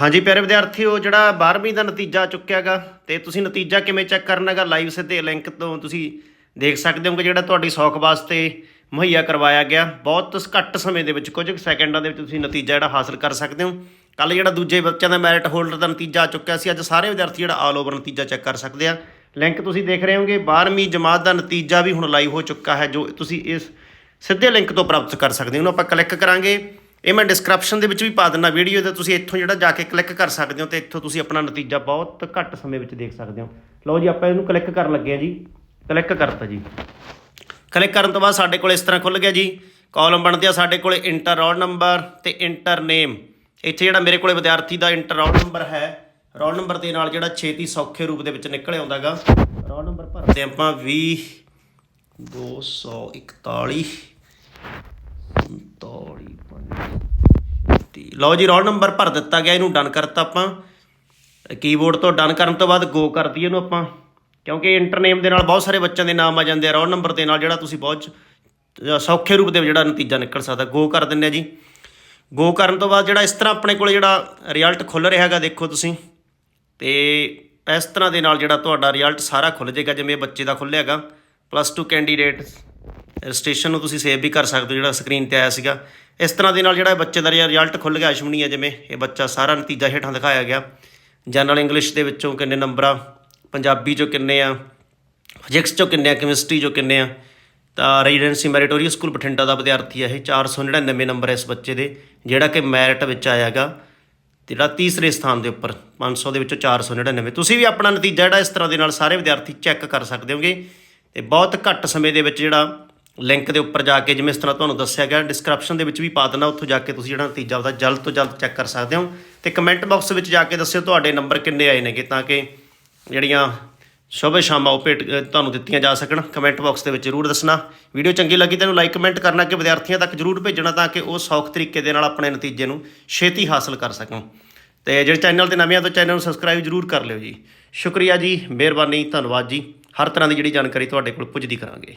ਹਾਂਜੀ ਪਿਆਰੇ ਵਿਦਿਆਰਥੀਓ, ਜਿਹੜਾ 12ਵੀਂ ਦਾ ਨਤੀਜਾ ਆ ਚੁੱਕਿਆਗਾ ਤੇ ਤੁਸੀਂ ਨਤੀਜਾ ਕਿਵੇਂ ਚੈੱਕ ਕਰਨਾਗਾ ਲਾਈਵ ਸਿੱਧੇ ਲਿੰਕ ਤੋਂ ਤੁਸੀਂ ਦੇਖ ਸਕਦੇ ਹੋਗੇ ਜਿਹੜਾ ਤੁਹਾਡੀ ਸੌਖ ਵਾਸਤੇ ਮੁਹੱਈਆ ਕਰਵਾਇਆ ਗਿਆ। ਬਹੁਤ ਘੱਟ ਸਮੇਂ ਦੇ ਵਿੱਚ, ਕੁਝ ਕੁ ਸੈਕਿੰਡਾਂ ਦੇ ਵਿੱਚ ਤੁਸੀਂ ਨਤੀਜਾ ਜਿਹੜਾ ਹਾਸਲ ਕਰ ਸਕਦੇ ਹੋ। ਕੱਲ ਜਿਹੜਾ ਦੂਜੇ ਬੱਚਿਆਂ ਦਾ ਮੈਰਿਟ ਹੋਲਡਰ ਦਾ ਨਤੀਜਾ ਆ ਚੁੱਕਿਆ ਸੀ, ਅੱਜ ਸਾਰੇ ਵਿਦਿਆਰਥੀ ਜਿਹੜਾ ਆਲ ਓਵਰ ਨਤੀਜਾ ਚੈੱਕ ਕਰ ਸਕਦੇ ਆ। ਲਿੰਕ ਤੁਸੀਂ ਦੇਖ ਰਹੇ ਹੋਗੇ 12ਵੀਂ ਜਮਾਤ ਦਾ ਨਤੀਜਾ ਵੀ ਹੁਣ ਲਾਈਵ ਹੋ ਚੁੱਕਾ ਹੈ, ਜੋ ਤੁਸੀਂ ਇਸ ਸਿੱਧੇ ਲਿੰਕ ਤੋਂ ਪ੍ਰਾਪਤ ਕਰ ਸਕਦੇ ਹੋ। ਉਹਨੂੰ ਆਪਾਂ ਕਲਿੱਕ ਕਰਾਂਗੇ। ਇਹ ਮੈਂ ਡਿਸਕ੍ਰਿਪਸ਼ਨ ਦੇ ਵਿੱਚ ਵੀ ਪਾ ਦਿੰਦਾ ਵੀਡੀਓ ਦਾ ਤੁਸੀਂ ਇੱਥੋਂ ਜਿਹੜਾ ਜਾ ਕੇ ਕਲਿੱਕ ਕਰ ਸਕਦੇ ਹੋ ਤੇ ਇੱਥੋਂ ਤੁਸੀਂ ਆਪਣਾ ਨਤੀਜਾ ਬਹੁਤ ਘੱਟ ਸਮੇਂ ਵਿੱਚ ਦੇਖ ਸਕਦੇ ਹੋ। ਲਓ ਜੀ, ਆਪਾਂ ਇਹਨੂੰ ਕਲਿੱਕ ਕਰਨ ਲੱਗੇ ਆ ਜੀ। ਕਲਿੱਕ ਕਰਤਾ ਜੀ। ਕਲਿੱਕ ਕਰਨ ਤੋਂ ਬਾਅਦ ਸਾਡੇ ਕੋਲ ਇਸ ਤਰ੍ਹਾਂ ਖੁੱਲ ਗਿਆ ਜੀ। ਕਾਲਮ ਬਣਦੇ ਆ ਸਾਡੇ ਕੋਲੇ ਇੰਟਰ ਰੋਲ ਨੰਬਰ ਤੇ ਇੰਟਰ ਨੇਮ ਇੱਥੇ ਜਿਹੜਾ ਮੇਰੇ ਕੋਲੇ ਵਿਦਿਆਰਥੀ ਦਾ ਇੰਟਰ ਰੋਲ ਨੰਬਰ ਹੈ ਰੋਲ ਨੰਬਰ ਦੇ ਨਾਲ ਜਿਹੜਾ ਛੇਤੀ ਸੌਖੇ ਰੂਪ ਦੇ ਵਿੱਚ ਨਿਕਲ ਆਉਂਦਾਗਾ। ਰੋਲ ਨੰਬਰ ਭਰਦੇ ਆਪਾਂ 20 241 ਲਓ ਜੀ ਰੋਲ ਨੰਬਰ ਭਰ ਦਿੱਤਾ ਗਿਆ, ਇਹਨੂੰ ਡਨ ਕਰਤਾ ਆਪਾਂ। ਕੀਬੋਰਡ ਤੋਂ ਡਨ ਕਰਨ ਤੋਂ ਬਾਅਦ ਗੋ ਕਰ ਦਈਏ ਇਹਨੂੰ ਆਪਾਂ। ਕਿਉਂਕਿ ਇੰਟਰਨੇਮ ਦੇ ਨਾਲ ਬਹੁਤ ਸਾਰੇ ਬੱਚਿਆਂ ਦੇ ਨਾਮ ਆ ਜਾਂਦੇ ਆ ਰੋਲ ਨੰਬਰ ਦੇ ਨਾਲ ਜਿਹੜਾ ਤੁਸੀਂ ਬਹੁਤ ਸੌਖੇ ਰੂਪ ਦੇ ਵਿੱਚ ਜਿਹੜਾ ਨਤੀਜਾ ਨਿਕਲ ਸਕਦਾ। ਗੋ ਕਰ ਦਿੰਦੇ ਆ ਜੀ। ਗੋ ਕਰਨ ਤੋਂ ਬਾਅਦ ਜਿਹੜਾ ਇਸ ਤਰ੍ਹਾਂ ਆਪਣੇ ਕੋਲ ਜਿਹੜਾ ਰਿਜ਼ਲਟ ਖੁੱਲ ਰਿਹਾ ਹੈਗਾ, ਦੇਖੋ ਤੁਸੀਂ। ਤੇ ਇਸ ਤਰ੍ਹਾਂ ਦੇ ਨਾਲ ਜਿਹੜਾ ਤੁਹਾਡਾ ਰਿਜ਼ਲਟ ਸਾਰਾ ਖੁੱਲ ਜਾਏਗਾ, ਜਿਵੇਂ ਬੱਚੇ ਦਾ ਖੁੱਲਿਆ ਹੈਗਾ। ਪਲੱਸ 2 ਕੈਂਡੀਡੇਟ ਰਜਿਸਟ੍ਰੇਸ਼ਨ ਨੂੰ ਤੁਸੀਂ ਸੇਵ ਵੀ ਕਰ ਸਕਦੇ ਹੋ, ਜਿਹੜਾ ਸਕਰੀਨ ਤੇ ਆਇਆ ਸੀਗਾ। ਇਸ ਤਰ੍ਹਾਂ ਦੇ ਨਾਲ ਜਿਹੜਾ ਬੱਚੇ ਦਾ ਰਿਜ਼ਲਟ ਖੁੱਲ ਗਿਆ ਅਸ਼ਮਣੀਆ ਜਿਵੇਂ ਇਹ ਬੱਚਾ ਸਾਰਾ ਨਤੀਜਾ ਹੇਠਾਂ ਦਿਖਾਇਆ ਗਿਆ। ਜਨਰਲ ਇੰਗਲਿਸ਼ ਦੇ ਵਿੱਚੋਂ ਕਿੰਨੇ ਨੰਬਰ ਆ, ਪੰਜਾਬੀ ਚੋਂ ਕਿੰਨੇ ਆ, ਫਿਜ਼ਿਕਸ ਚੋਂ ਕਿੰਨੇ ਆ ਕੈਮਿਸਟਰੀ ਚੋਂ ਕਿੰਨੇ ਆ, ਤਾਂ ਰੈਜ਼ੀਡੈਂਸੀ ਮੈਰੀਟੋਰੀਅਸ ਸਕੂਲ ਬਠਿੰਡਾ ਦਾ ਵਿਦਿਆਰਥੀ ਹੈ ਇਹ 499 ਨੰਬਰ ਇਸ ਬੱਚੇ ਦੇ, ਜਿਹੜਾ ਕਿ ਮੈਰਿਟ ਵਿੱਚ ਆਇਆਗਾ ਜਿਹੜਾ ਤੀਸਰੇ ਸਥਾਨ ਦੇ ਉੱਪਰ 500 ਦੇ ਵਿੱਚੋਂ 499 ਤੁਸੀਂ ਵੀ ਆਪਣਾ ਨਤੀਜਾ ਜਿਹੜਾ ਇਸ ਤਰ੍ਹਾਂ ਦੇ ਨਾਲ ਸਾਰੇ ਵਿਦਿਆਰਥੀ ਚੈੱਕ ਕਰ ਸਕਦੇ ਹੋਗੇ, ਤੇ ਬਹੁਤ ਘੱਟ ਸਮੇਂ ਦੇ ਵਿੱਚ ਜਿਹੜਾ ਲਿੰਕ ਦੇ ਉੱਪਰ ਜਾ ਕੇ ਜਿਵੇਂ ਇਸ ਤਰ੍ਹਾਂ ਤੁਹਾਨੂੰ ਦੱਸਿਆ ਗਿਆ ਡਿਸਕ੍ਰਿਪਸ਼ਨ ਦੇ ਵਿੱਚ ਵੀ ਪਾ ਦਿੰਦਾ, ਉੱਥੋਂ ਜਾ ਕੇ ਤੁਸੀਂ ਜਿਹੜਾ ਨਤੀਜਾ ਉਹਦਾ ਜਲਦ ਤੋਂ ਜਲਦ ਚੈੱਕ ਕਰ ਸਕਦੇ ਹੋ। ਤੇ ਕਮੈਂਟ ਬਾਕਸ ਵਿੱਚ ਜਾ ਕੇ ਦੱਸਿਓ ਤੁਹਾਡੇ ਨੰਬਰ ਕਿੰਨੇ ਆਏ ਨੇਗੇ ਤਾਂ ਕਿ ਜਿਹੜੀਆਂ ਸ਼ੁਭ ਸ਼ਾਮਾਂ ਉਹ ਭੇਟ ਤੁਹਾਨੂੰ ਦਿੱਤੀਆਂ ਜਾ ਸਕਣ। ਕਮੈਂਟ ਬਾਕਸ ਦੇ ਵਿੱਚ ਜ਼ਰੂਰ ਦੱਸਣਾ। ਵੀਡੀਓ ਚੰਗੀ ਲੱਗੀ ਤਾਂ ਇਹਨੂੰ ਲਾਈਕ ਕਮੈਂਟ ਕਰਨਾ ਕਿ ਵਿਦਿਆਰਥੀਆਂ ਤੱਕ ਜ਼ਰੂਰ ਭੇਜਣਾ ਤਾਂ ਕਿ ਉਹ ਸੌਖ ਤਰੀਕੇ ਦੇ ਨਾਲ ਆਪਣੇ ਨਤੀਜੇ ਨੂੰ ਛੇਤੀ ਹਾਸਲ ਕਰ ਸਕਣ। ਤੇ ਜਿਹੜੇ ਚੈਨਲ ਤੇ ਨਵੇਂ ਆ ਤਾਂ ਚੈਨਲ ਨੂੰ ਸਬਸਕ੍ਰਾਈਬ ਜ਼ਰੂਰ ਕਰ ਲਿਓ ਜੀ। ਸ਼ੁਕਰੀਆ ਜੀ, ਮਿਹਰਬਾਨੀ, ਧੰਨਵਾਦ ਜੀ। ਹਰ ਤਰ੍ਹਾਂ ਦੀ ਜਿਹੜੀ ਜਾਣਕਾਰੀ ਤੁਹਾਡੇ ਕੋਲ ਪੁੱਜਦੀ ਕਰਾਂਗੇ।